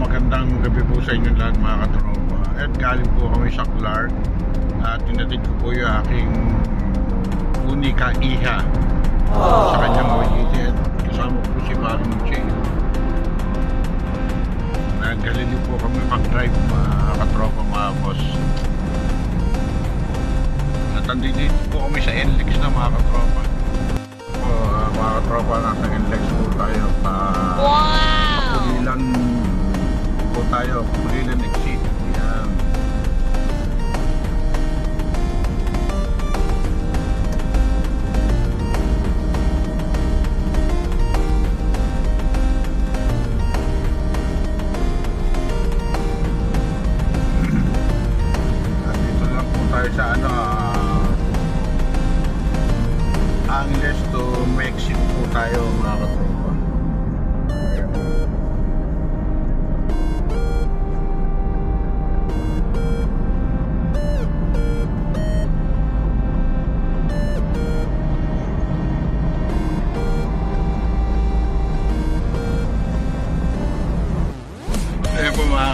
magandang gabi po sa inyo lahat mga katropa. At galing po kami sa Clark at tinatid ko po yung aking unika iha sa kanyang OJT at kasama po si Paring Che. Nagaling din po kami mag-drive mga katropa mga boss. At andito po kami sa NLEX na mga katropa. Po, ah, mga katropa, nasa NLEX po tayo pa Pulilan po tayo, Pulilan exit. Yan. Nandito lang po tayo sa ano, ah, Angeles to Mexico tayo mga katropa.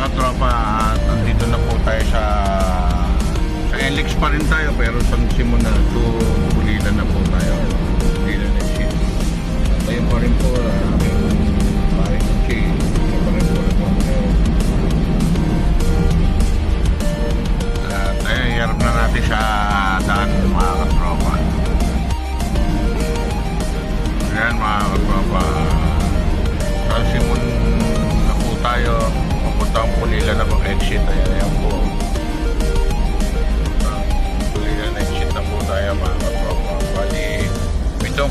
Mga katropa, at na po tayo sa sa LX pa rin tayo pero sa simula to Bulilan na po tayo.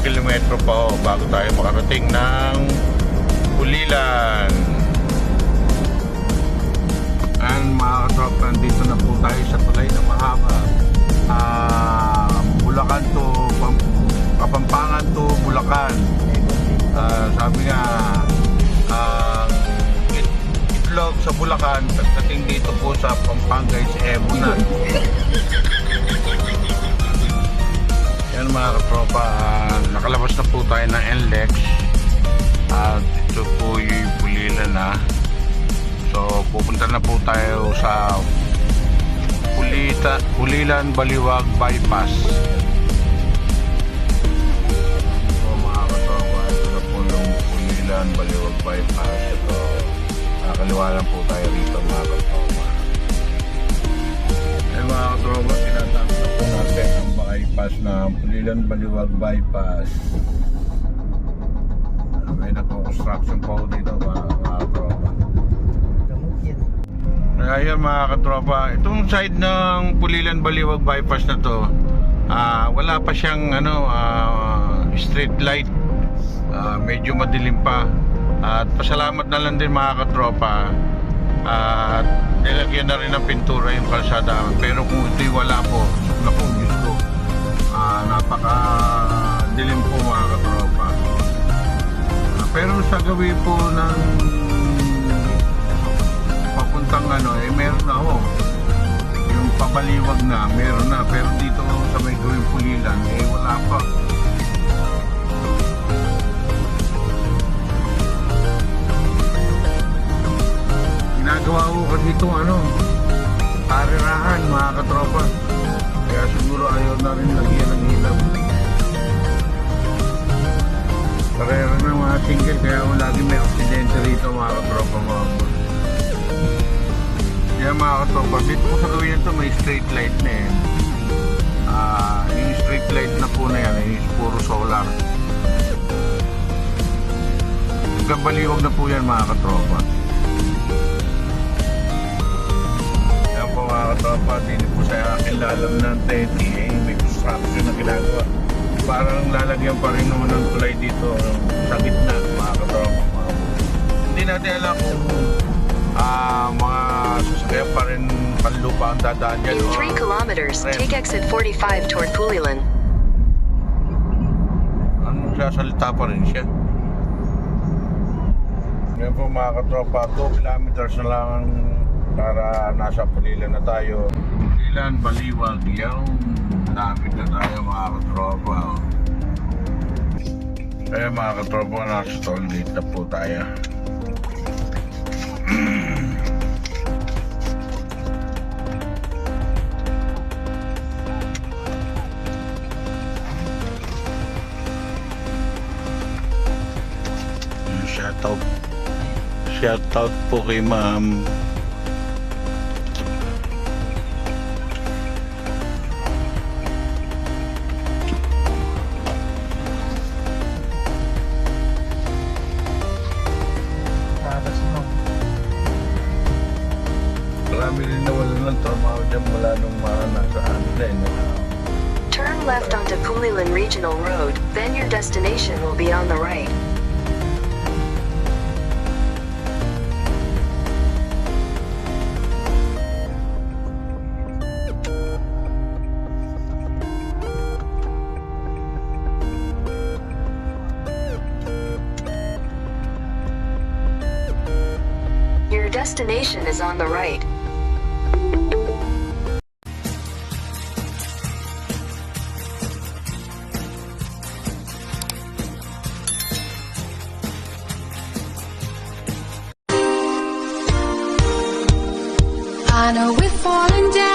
Kilometro pa ho bago tayo makarating ng Pulilan. And mga katropa, dito na po tayo sa tulay na mahaba. Ah, Bulacan to Pam- Kapampangan to Bulacan. Ah, sabi nga, ang it, itlog sa Bulacan, pagdating dito po sa Pampanga is Ebonan. Yan mga katropa, ah, nakalabas na po tayo ng NLEX. At ito po yung Pulilan na. So pupunta na po tayo sa Pulita, Pulilan Baliwag Bypass. Bypass na Pulilan Baliwag Bypass. May nagko-construction po dito mga, mga katropa. Kaya mga katropa, itong side ng Pulilan Baliwag bypass na to, ah, wala pa siyang ano, ah, street light. Ah, medyo madilim pa. At pasalamat na lang din mga katropa. At nilagyan na rin ng pintura yung kalsada. Pero kung ito'y wala po, na napaka dilim po mga katropa. Pero sa gawi po ng papuntang ano, eh meron na ako. Yung pabaliwag na, meron na. Pero dito sa may gawing pulilan, eh wala pa. Ginagawa ko kasi itong ano, single, kaya lagi may aksidente rito mga katropa mga boss. Kaya mga katropa, dito po sa gawin nito may street light na eh. Ah, yung street light na po na yan is puro solar. Nagkabaliwag na po yan mga katropa. Yan po mga katropa, dito po sa akin lalam ng teti eh, may construction na ginagawa. Parang lalagyan pa rin naman ng tulay dito sa gitna mga katropa. Hindi natin alam kung ah mga sasakyan pa rin panlupa ang dadaan yan. In o 3 kilometers, tren. take exit 45 toward Pulilan. Ano sasalita pa rin siya? Ngayon po mga katropa, 2 kilometers na lang para nasa Pulilan na tayo. Pulilan, Baliwag, yung dami na tayo mga katropa. Oh. Eh mga katropa, nasa toll gate na po tayo. shoutout shoutout po kay ma'am Trabaho dyan mula nung. Eh. Turn left onto Pulilan Regional Road, then your destination will be on the right. Your destination is on the right. I know we're falling down.